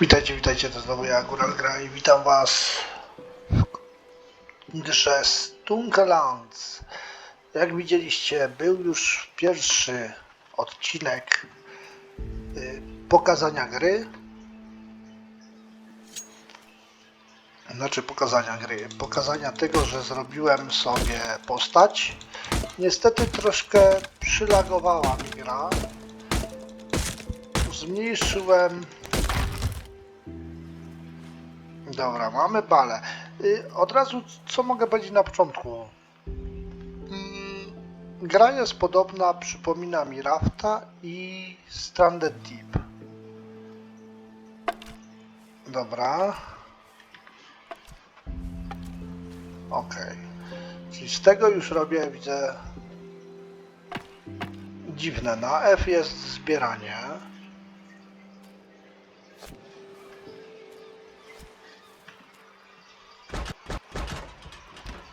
Witajcie, witajcie, to znowu ja, Góral Gra i witam was grze Stunkelands. Jak widzieliście, był już pierwszy odcinek y, pokazania gry. Znaczy pokazania gry, pokazania tego, że zrobiłem sobie postać. Niestety troszkę przylagowała mi gra. Zmniejszyłem Dobra, mamy balę. Y, Od razu, co mogę powiedzieć na początku? Mm, Gra jest podobna, przypomina mi Rafta i Stranded Deep. Dobra. Okej. Czyli z tego już robię, widzę, dziwne. Na F jest zbieranie.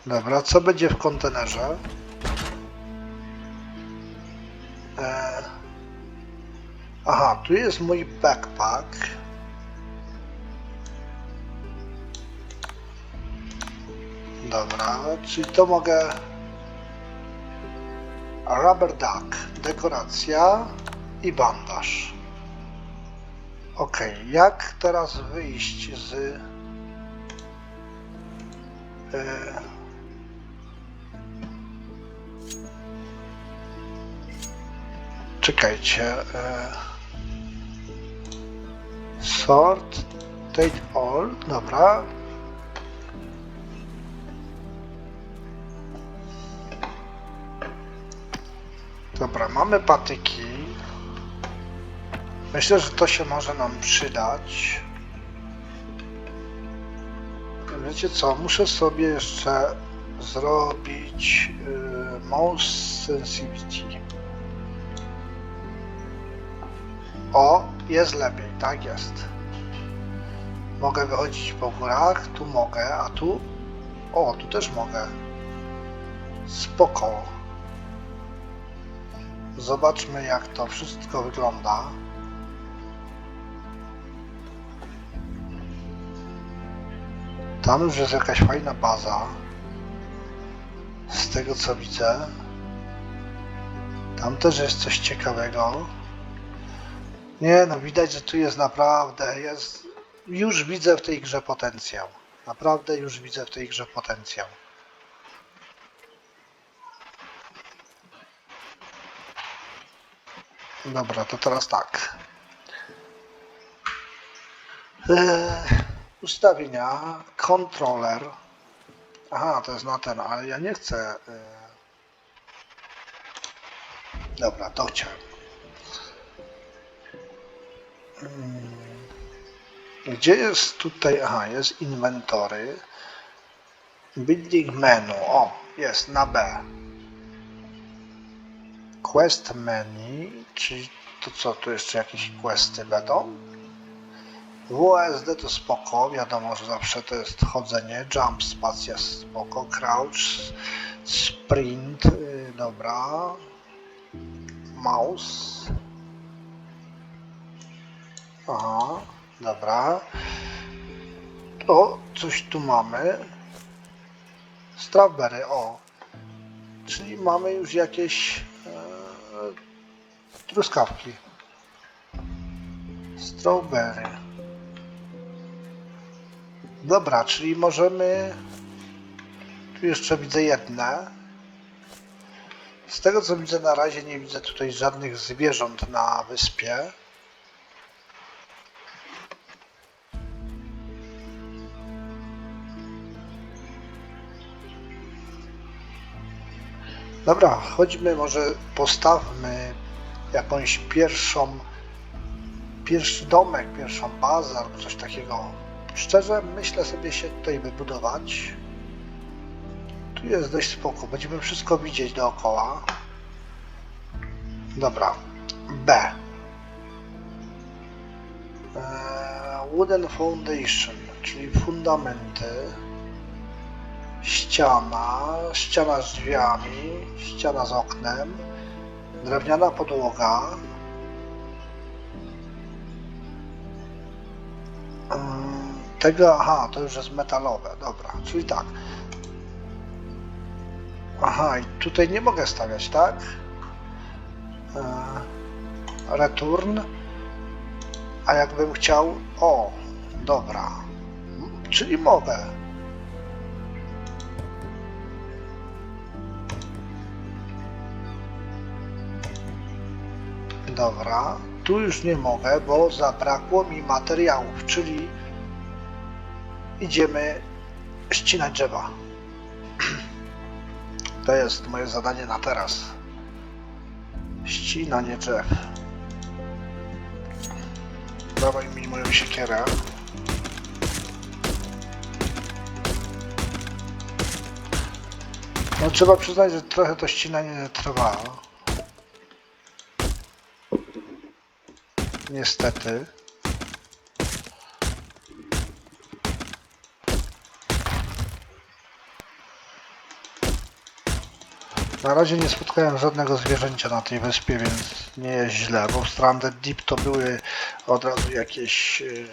Dobra, co będzie w kontenerze? E... Aha, tu jest mój backpack. Dobra, czyli to mogę... Rubber duck, dekoracja i bandaż. Ok, jak teraz wyjść z... E... Czekajcie. E... Sort, take all, dobra. Dobra, mamy patyki. Myślę, że to się może nam przydać. Wiecie co, muszę sobie jeszcze zrobić y, mouse sensitivity. O, jest lepiej, tak jest. Mogę wychodzić po górach, tu mogę, a tu... O, tu też mogę. Spoko. Zobaczmy jak to wszystko wygląda. Tam już jest jakaś fajna baza. Z tego co widzę. Tam też jest coś ciekawego. Nie, no widać, że tu jest naprawdę, jest, już widzę w tej grze potencjał. Naprawdę już widzę w tej grze potencjał. Dobra, to teraz tak. Eee, ustawienia, kontroler. Aha, to jest na ten, ale ja nie chcę. Eee... Dobra, to chciałem. Mm. Gdzie jest tutaj? Aha, jest inwentory. Building menu. O, jest na B. Quest menu, czyli to co, tu jeszcze jakieś questy będą? WSD to spoko, wiadomo, że zawsze to jest chodzenie. Jump, spacja spoko. Crouch, sprint, yy, dobra. Mouse. Aha, dobra. O, coś tu mamy. Strawberry, o. Czyli mamy już jakieś e, truskawki. Strawberry. Dobra, czyli możemy... Tu jeszcze widzę jedne. Z tego co widzę na razie nie widzę tutaj żadnych zwierząt na wyspie. Dobra, chodźmy, może postawmy jakąś pierwszą, pierwszy domek, pierwszą bazę albo coś takiego. Szczerze, myślę sobie się tutaj wybudować. Tu jest dość spoko, będziemy wszystko widzieć dookoła. Dobra, B. Eee, Wooden Foundation, czyli fundamenty ściana, ściana z drzwiami, ściana z oknem, drewniana podłoga, Ym, Tego, aha, to już jest metalowe, dobra, czyli tak. Aha, i tutaj nie mogę stawiać, tak? Yy, Return. A jakbym chciał, o, dobra, M- czyli mogę. Dobra, tu już nie mogę, bo zabrakło mi materiałów, czyli idziemy ścinać drzewa. To jest moje zadanie na teraz. Ścinanie drzew. Dawaj mi moją siekierę. No trzeba przyznać, że trochę to ścinanie trwało. Niestety. Na razie nie spotkałem żadnego zwierzęcia na tej wyspie, więc nie jest źle, bo w Stranded Deep to były od razu jakieś yy,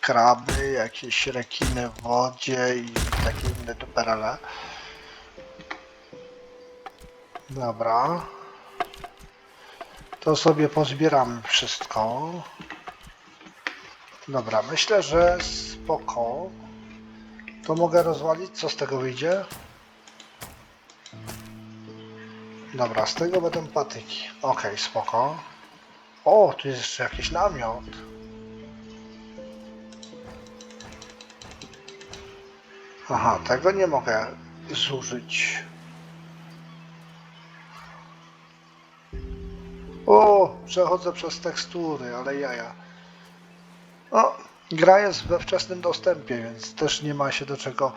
kraby, jakieś rekiny w wodzie i takie inne duperele. Dobra. To sobie pozbieramy wszystko. Dobra, myślę, że spoko. To mogę rozwalić, co z tego wyjdzie? Dobra, z tego będą patyki. Okej, spoko. O, tu jest jeszcze jakiś namiot. Aha, tego nie mogę zużyć. O, przechodzę przez tekstury, ale jaja. No, gra jest we wczesnym dostępie, więc też nie ma się do czego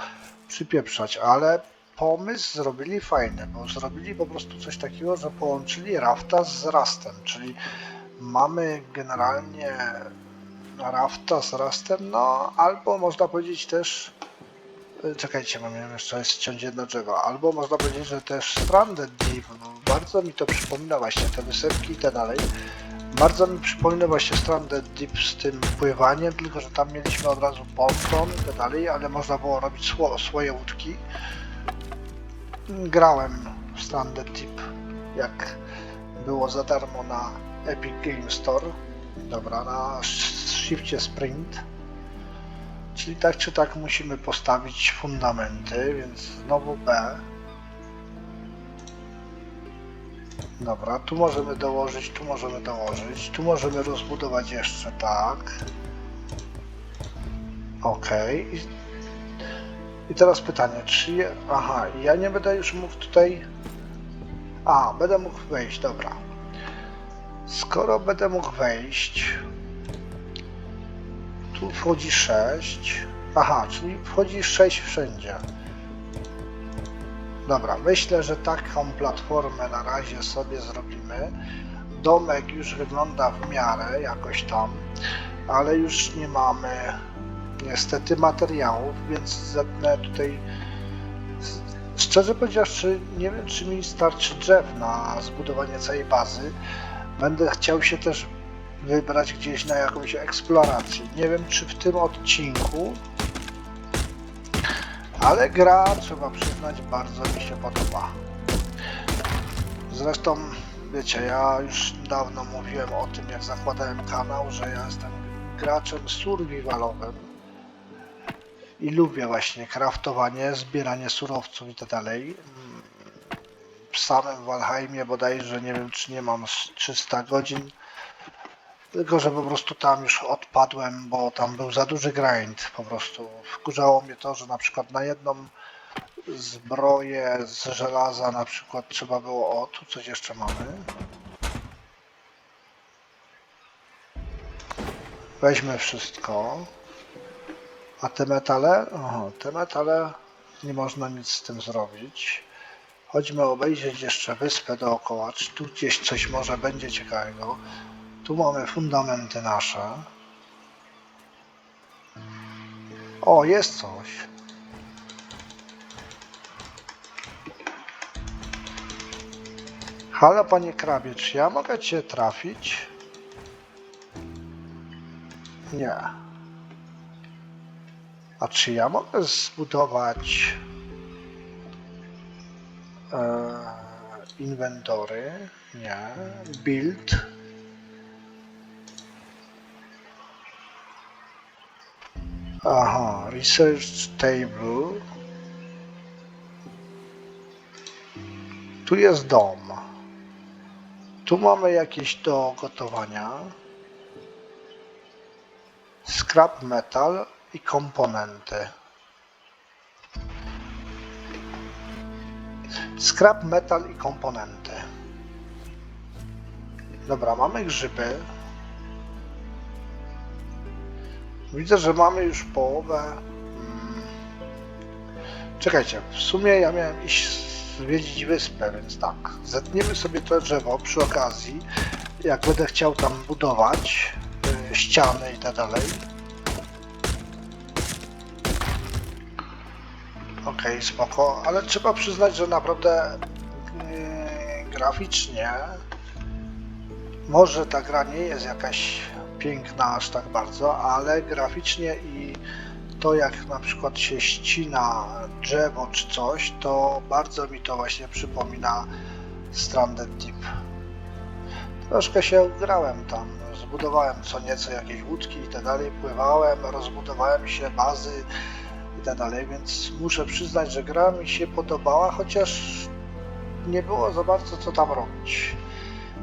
przypieprzać, ale pomysł zrobili fajny, bo zrobili po prostu coś takiego, że połączyli rafta z rastem, czyli mamy generalnie rafta z rastem, no albo można powiedzieć też czekajcie, mam jeszcze ściąć jedno drzewo, albo można powiedzieć, że też Stranded Deep, no, bardzo mi to przypomina właśnie te wysepki i tak dalej, bardzo mi przypomina właśnie Stranded Deep z tym pływaniem, tylko że tam mieliśmy od razu ponton i tak dalej, ale można było robić sło, swoje łódki. Grałem w Stranded Deep, jak było za darmo na Epic Game Store. Dobra, na shifcie sprint. Czyli tak czy tak musimy postawić fundamenty, więc znowu B. Dobra, tu możemy dołożyć, tu możemy dołożyć, tu możemy rozbudować jeszcze tak. Ok. I, teraz pytanie, czy aha, ja nie będę już mógł tutaj, a, będę mógł wejść, dobra. Skoro będę mógł wejść, tu wchodzi 6, aha, czyli wchodzi 6 wszędzie. Dobra, myślę, że taką platformę na razie sobie zrobimy. Domek już wygląda w miarę jakoś tam, ale już nie mamy niestety materiałów, więc zetnę tutaj. Szczerze powiedziawszy, nie wiem, czy mi starczy drzew na zbudowanie całej bazy. Będę chciał się też wybrać gdzieś na jakąś eksplorację. Nie wiem, czy w tym odcinku, ale gra, trzeba przyznać, bardzo mi się podoba. Zresztą, wiecie, ja już dawno mówiłem o tym, jak zakładałem kanał, że ja jestem graczem survivalowym i lubię właśnie kraftowanie, zbieranie surowców i tak dalej. W samym Valheimie bodajże nie wiem, czy nie mam z 300 godzin, tylko że po prostu tam już odpadłem, bo tam był za duży grind po prostu. Wkurzało mnie to, że na przykład na jedną zbroję z żelaza na przykład trzeba było, o tu coś jeszcze mamy. Weźmy wszystko. A te metale? Aha, te metale nie można nic z tym zrobić. Chodźmy obejrzeć jeszcze wyspę dookoła, czy tu gdzieś coś może będzie ciekawego. Tu mamy fundamenty nasze. O, jest coś. Halo, panie krabie, czy ja mogę cię trafić? Nie. A czy ja mogę zbudować e, inwentory? Nie. Build. Aha, research table. Tu jest dom. Tu mamy jakieś do gotowania. Scrap metal i komponenty. Scrap metal i komponenty. Dobra, mamy grzyby. Widzę, że mamy już połowę. Mm. Czekajcie, w sumie ja miałem iść zwiedzić wyspę, więc tak. Zetniemy sobie to drzewo przy okazji. Jak będę chciał tam budować y, ściany i tak dalej. Okej, spoko, ale trzeba przyznać, że naprawdę yy, graficznie może ta gra nie jest jakaś piękna aż tak bardzo, ale graficznie i to jak na przykład się ścina drzewo czy coś, to bardzo mi to właśnie przypomina Stranded Deep. Troszkę się grałem tam, zbudowałem co nieco jakieś łódki i tak dalej, pływałem, rozbudowałem się, bazy i tak dalej, więc muszę przyznać, że gra mi się podobała, chociaż nie było za bardzo co tam robić.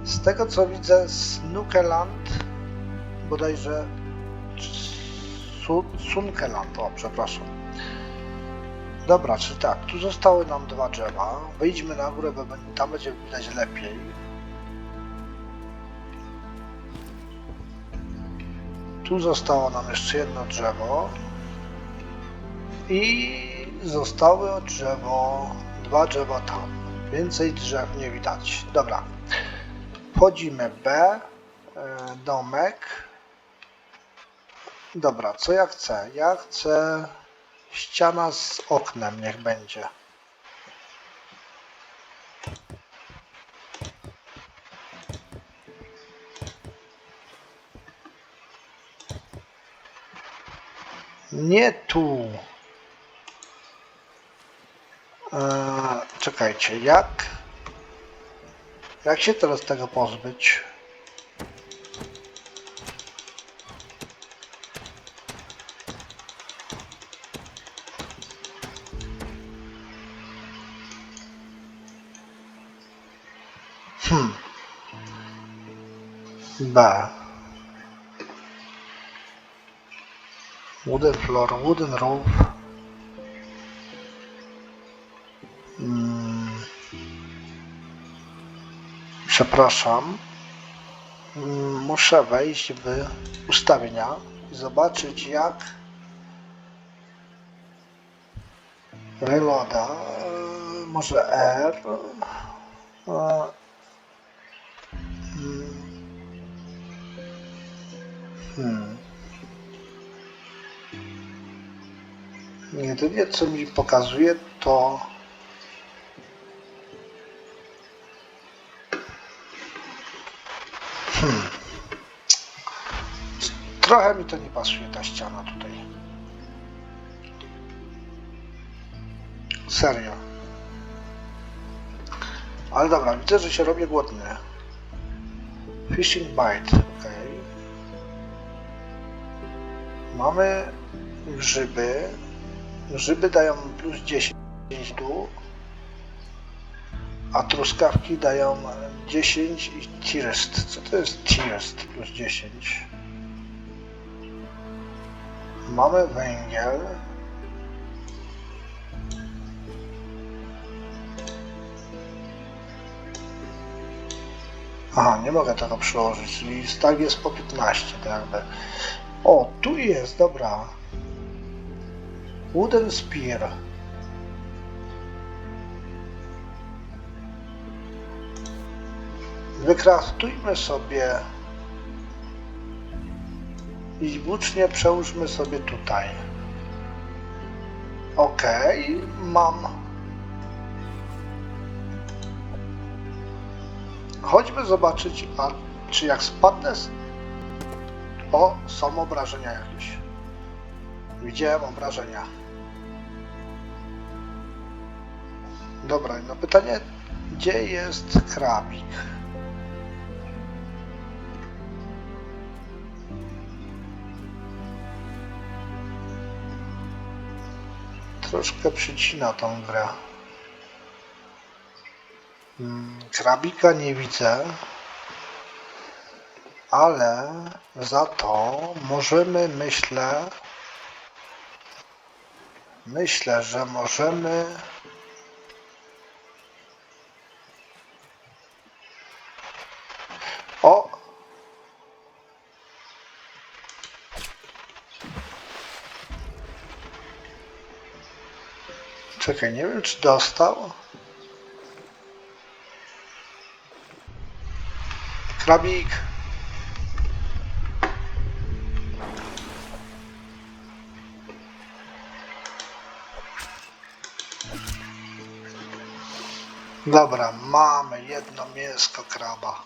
Z tego co widzę z Nukeland, bodajże Su- Sunkeland, o przepraszam. Dobra, czy tak, tu zostały nam dwa drzewa. Wyjdźmy na górę, bo tam będzie widać lepiej. Tu zostało nam jeszcze jedno drzewo. I zostało drzewo, dwa drzewa tam. Więcej drzew nie widać. Dobra. Wchodzimy B, e, domek. Dobra, co ja chcę? Ja chcę ściana z oknem, niech będzie. Nie tu. Eee, czekajcie, jak? Jak się teraz tego pozbyć? B. Wooden floor, wooden roof. Mm. Przepraszam. Mm, Muszę wejść w ustawienia i zobaczyć jak reloada, e, może R. Hmm. Jedynie co mi pokazuje to Hmm. Trochę mi to nie pasuje ta ściana tutaj. Serio. Ale dobra, widzę, że się robię głodny. Fishing bite, Mamy grzyby. Grzyby dają plus 10 dół, a truskawki dają 10 i tirst. Co to jest tirst plus 10? Mamy węgiel. Aha, nie mogę tego przełożyć, czyli stag jest po 15, tak jakby. O, tu jest, dobra. Wooden Spear. Wykraftujmy sobie i włócznie przełóżmy sobie tutaj. Ok, mam. Chodźmy zobaczyć, a czy jak spadnę z... O, są obrażenia jakieś. Widziałem obrażenia. Dobra, no pytanie, gdzie jest krabik? Troszkę przycina tą grę. Krabika nie widzę, ale za to możemy, myślę, myślę, że możemy o Czekaj, nie wiem czy dostał. Krabik. Dobra, mamy jedno mięsko kraba.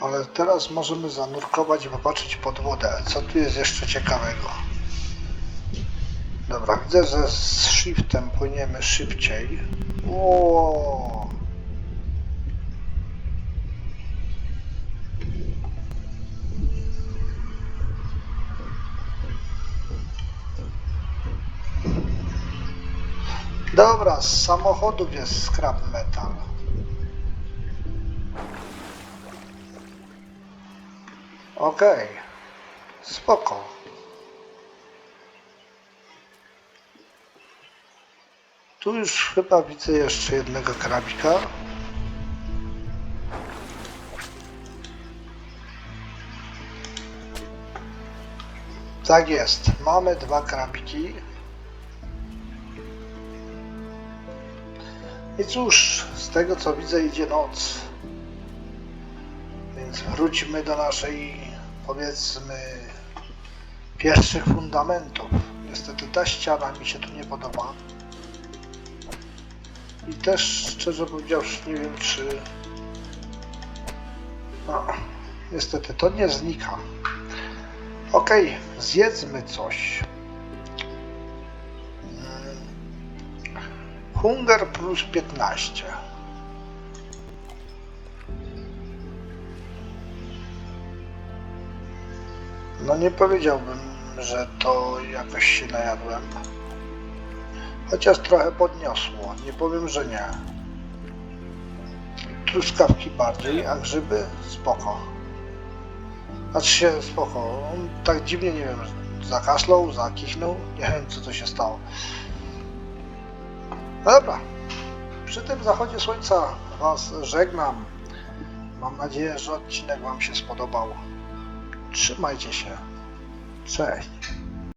Ale teraz możemy zanurkować i popatrzeć pod wodę. Co tu jest jeszcze ciekawego? Dobra, widzę, że z shiftem płyniemy szybciej. Ło! Dobra, z samochodów jest scrap metal. Okej, spoko. Tu już chyba widzę jeszcze jednego krabika. Tak jest, mamy dwa krabiki. I cóż, z tego co widzę idzie noc. Więc wróćmy do naszej, powiedzmy, pierwszych fundamentów. Niestety ta ściana mi się tu nie podoba. I też szczerze powiedziawszy nie wiem czy... No, niestety to nie znika. Okej, zjedzmy coś. Hunger plus 15. No nie powiedziałbym, że to jakoś się najadłem. Chociaż trochę podniosło, nie powiem, że nie. Truskawki bardziej, a grzyby spoko. Znaczy się spoko. Tak dziwnie, nie wiem, zakaszlał, zakichnął, nie wiem co to się stało. Dobra, przy tym zachodzie słońca Was żegnam. Mam nadzieję, że odcinek Wam się spodobał. Trzymajcie się. Cześć.